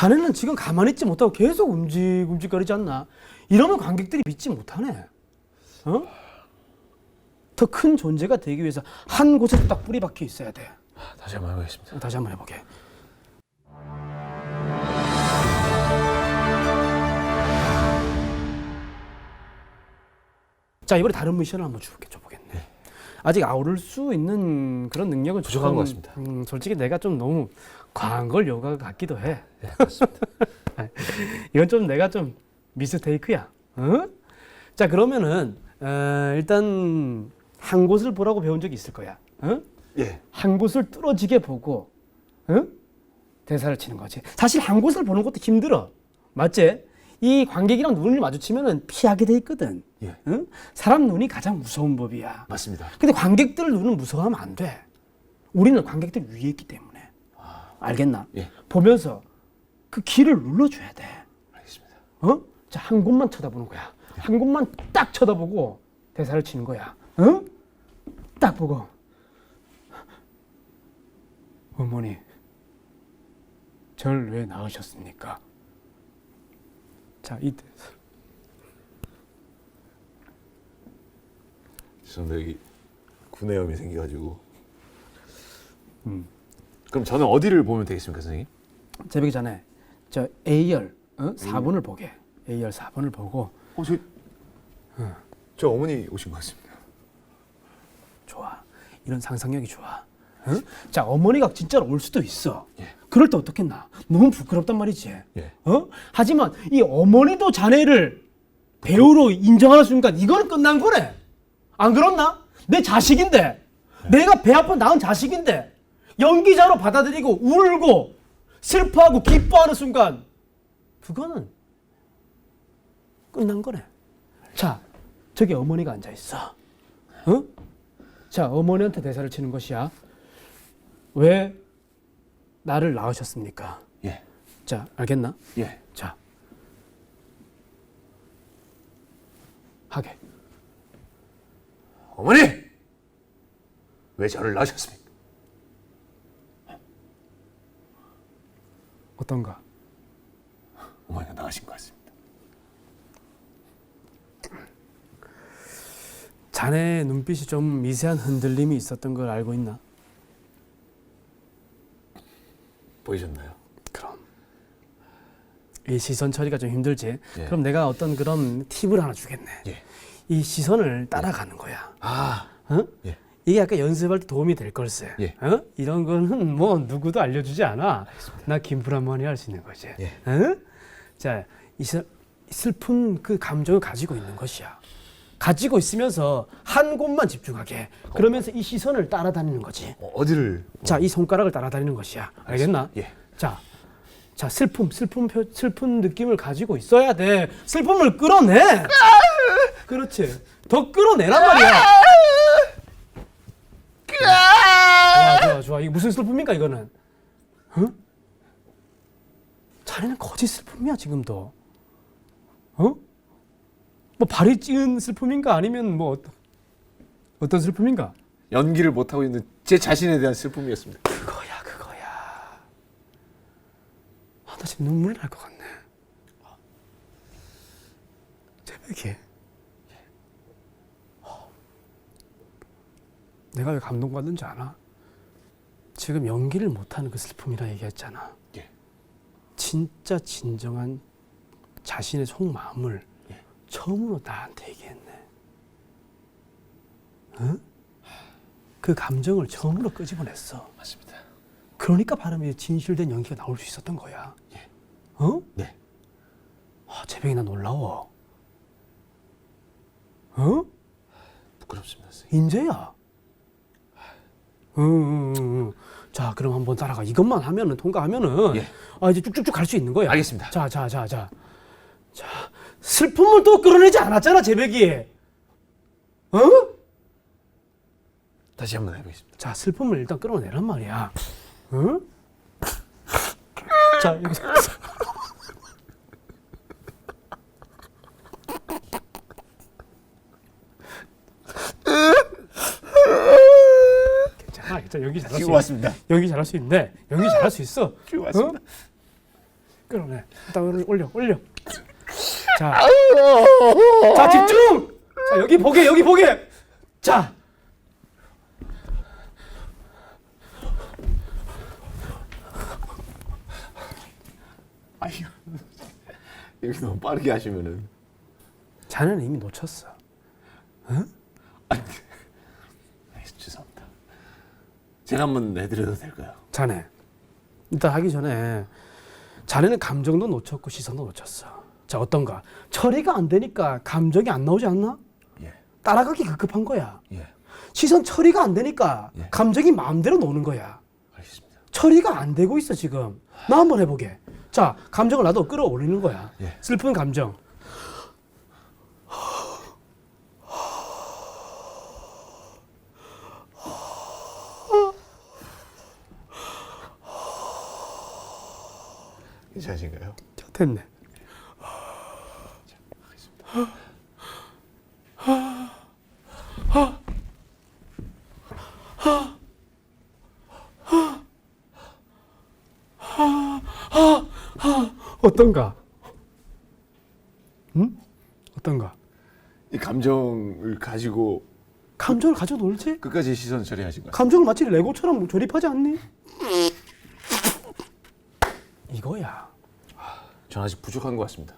자네는 지금 가만히 있지 못하고 계속 움직 움직거리지 않나? 이러면 관객들이 믿지 못하네. 어? 더 큰 존재가 되기 위해서 한 곳에 딱 뿌리 박혀 있어야 돼. 다시 한번 해보겠습니다. 다시 한번 해보게. 자 이번에 다른 미션을 한번 줘볼게, 줘보겠네. 아직 아우를 수 있는 그런 능력은 부족한 것 같습니다. 음, 솔직히 내가 좀 너무 과한 걸 요구 같기도 해. 네, 맞습니다. 이건 좀 내가 좀 미스테이크야. 어? 자 그러면은 어, 일단 한 곳을 보라고 배운 적이 있을 거야. 어? 예. 한 곳을 뚫어지게 보고 어? 대사를 치는 거지. 사실 한 곳을 보는 것도 힘들어. 맞지? 이 관객이랑 눈을 마주치면은 피하게 돼 있거든. 예. 응? 사람 눈이 가장 무서운 법이야. 맞습니다. 근데 관객들 눈은 무서워하면 안 돼. 우리는 관객들 위에 있기 때문에. 알겠나? 예. 보면서 그 길을 눌러줘야 돼. 알겠습니다. 어? 자, 한 곳만 쳐다보는 거야. 한 곳만 딱 쳐다보고 대사를 치는 거야. 어? 딱 보고. 어머니, 절 왜 낳으셨습니까? 자, 이. 죄송합니다. 여기 구내염이 생겨가지고. 음. 그럼 저는 어디를 보면 되겠습니까, 선생님? 제보기 전에 저 A열 어? 4번을 보게. A열 4번을 보고 어, 저, 저 어머니 오신 것 같습니다. 좋아. 이런 상상력이 좋아. 어? 자, 어머니가 진짜로 올 수도 있어. 예. 그럴 때 어떻겠나? 너무 부끄럽단 말이지. 예. 어? 하지만 이 어머니도 자네를 배우로 인정하는 순간 이거는 끝난 거네. 안 그렇나? 내 자식인데, 내가 배 아파 낳은 자식인데 연기자로 받아들이고 울고 슬퍼하고 기뻐하는 순간 그거는 끝난 거네. 자, 저기 어머니가 앉아 있어. 어? 자, 어머니한테 대사를 치는 것이야. 왜 나를 낳으셨습니까? 예. 자, 알겠나? 예. 자, 하게. 어머니! 왜 저를 낳으셨습니까? 어떤가? 어머니가 나으신 것 같습니다. 자네 눈빛이 좀 미세한 흔들림이 있었던 걸 알고 있나? 보이셨나요? 그럼. 이 시선 처리가 좀 힘들지? 예. 그럼 내가 어떤 그런 팁을 하나 주겠네. 예. 이 시선을 따라가는 거야. 아, 어? 예. 이게 약간 연습할 때 도움이 될 걸세. 예. 어? 이런 거는 뭐 누구도 알려주지 않아. 나 김브라만이 할 수 있는 거지. 예. 어? 자, 이 슬- 슬픈 그 감정을 가지고 있는 것이야. 가지고 있으면서 한 곳만 집중하게. 그러면서 이 시선을 따라다니는 거지. 어, 어디를? 자, 이 손가락을 따라다니는 것이야. 알겠나? 예. 자, 자 슬픔, 슬픔, 표, 슬픈 느낌을 가지고 있어야 돼. 슬픔을 끌어내. 그렇지. 더 끌어내란 말이야. 좋아, 좋아, 좋아. 이게 무슨 슬픔입니까, 이거는? 어? 자네는 거짓 슬픔이야, 지금도. 어? 뭐 발이 찌은 슬픔인가 아니면 뭐 어떤 어떤 슬픔인가? 연기를 못 하고 있는 제 자신에 대한 슬픔이었습니다. 그거야, 그거야. 아, 나 지금 눈물 날 것 같네. 새벽에. 내가 왜 감동받는지 아나? 지금 연기를 못하는 그 슬픔이라 얘기했잖아. 예. 진짜 진정한 자신의 속마음을 예. 처음으로 나한테 얘기했네. 응? 그 감정을 처음으로 끄집어냈어. 맞습니다. 그러니까 바람에 진실된 연기가 나올 수 있었던 거야. 예. 어? 네. 아, 재병이 나 놀라워. 어? 부끄럽습니다, 선생님. 인재야. 응, 응, 응, 응. 자, 그럼 한번 따라가. 이것만 하면은 통과하면은 예. 아 이제 쭉쭉쭉 갈 수 있는 거야. 알겠습니다. 자, 자, 자, 자. 자, 슬픔을 또 끌어내지 않았잖아, 재백이. 어? 다시 한번 해보겠습니다. 자, 슬픔을 일단 끌어내란 말이야. 응? 자, 여기서. 괜찮아, 괜찮아. 연기 잘할 수. 왔습니다. 연기 잘할 수 있는데, 연기 잘할 수 있어. 지금 왔습니다. 어? 끌어내. 일단 올려, 올려. 자, 자 집중. 자 여기 보게, 여기 보게. 자, 아유 이렇게 너무 빠르게 하시면은 자네는 이미 놓쳤어. 아이, 죄송합니다. 제가 한번 내드려도 될까요? 자네. 일단 하기 전에 자네는 감정도 놓쳤고 시선도 놓쳤어. 자 어떤가? 처리가 안 되니까 감정이 안 나오지 않나? 예, 따라가기 급급한 거야. 예, 시선 처리가 안 되니까 예. 감정이 마음대로 노는 거야. 알겠습니다. 처리가 안 되고 있어 지금. 나 한번 해보게. 자 감정을 나도 끌어올리는 거야. 예. 슬픈 감정. 괜찮으신가요? 자, 됐네. 어떤가? 응? 어떤가? 이 감정을 가지고 감정을 가지고 놀지? 끝까지 시선 처리하신 것 같습니다. 감정을 마치 레고처럼 조립하지 않니? 이거야. 전 아직 부족한 것 같습니다.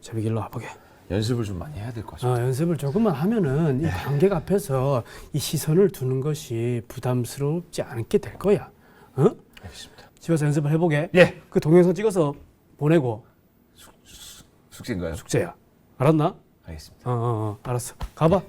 제비 길러 와보게. 연습을 좀 많이 해야 될 것 같습니다. 어, 연습을 조금만 하면은 이 관객 앞에서 이 시선을 두는 것이 부담스럽지 않게 될 거야. 어? 알겠습니다. 집에서 연습을 해보게. 예. 그 동영상 찍어서 보내고 숙제인가요? 숙제야. 알았나? 알겠습니다. 어, 어, 어. 알았어. 가봐.